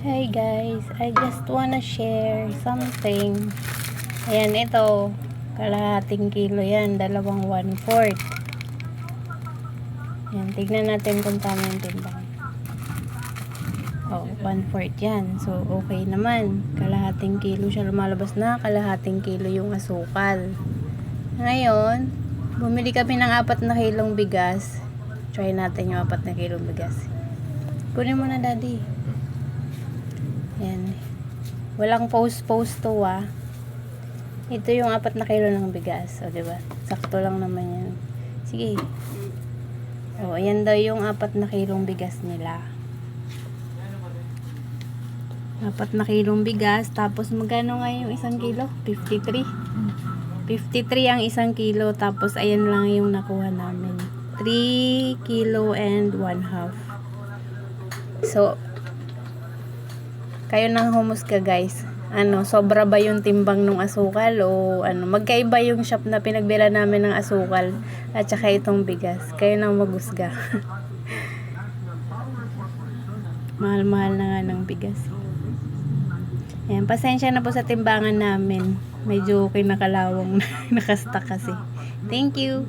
Hey guys, I just wanna share something. Ayan, ito. Kalahating kilo yan. Dalawang one-fourth. Ayan, tignan natin kung tama yung timbang. Oh, one-fourth yan. So, okay naman. Kalahating kilo siya lumalabas na. Kalahating kilo yung asukal. Ngayon, bumili kami ng apat na kilong bigas. Try natin yung apat na kilong bigas. Kunin mo na, daddy. Yan. Walang post-post to ah. Ito yung apat na kilo ng bigas. O, diba? Sakto lang naman yan. Sige. O, ayan daw yung apat na kilong bigas nila. Apat na kilong bigas. Tapos, magkano nga yung isang kilo? 53. 53 ang isang kilo. Tapos, ayan lang yung nakuha namin. 3 kilo and 1 half. So, kayo nang humusga guys. Ano, sobra ba yung timbang ng asukal o ano, magkaiba yung shop na pinagbila namin ng asukal at saka itong bigas. Kayo nang magusga. Mahal-mahal na nga ng bigas. Ayan, pasensya na po sa timbangan namin. Medyo kinakalawang na nakasta kasi. Thank you.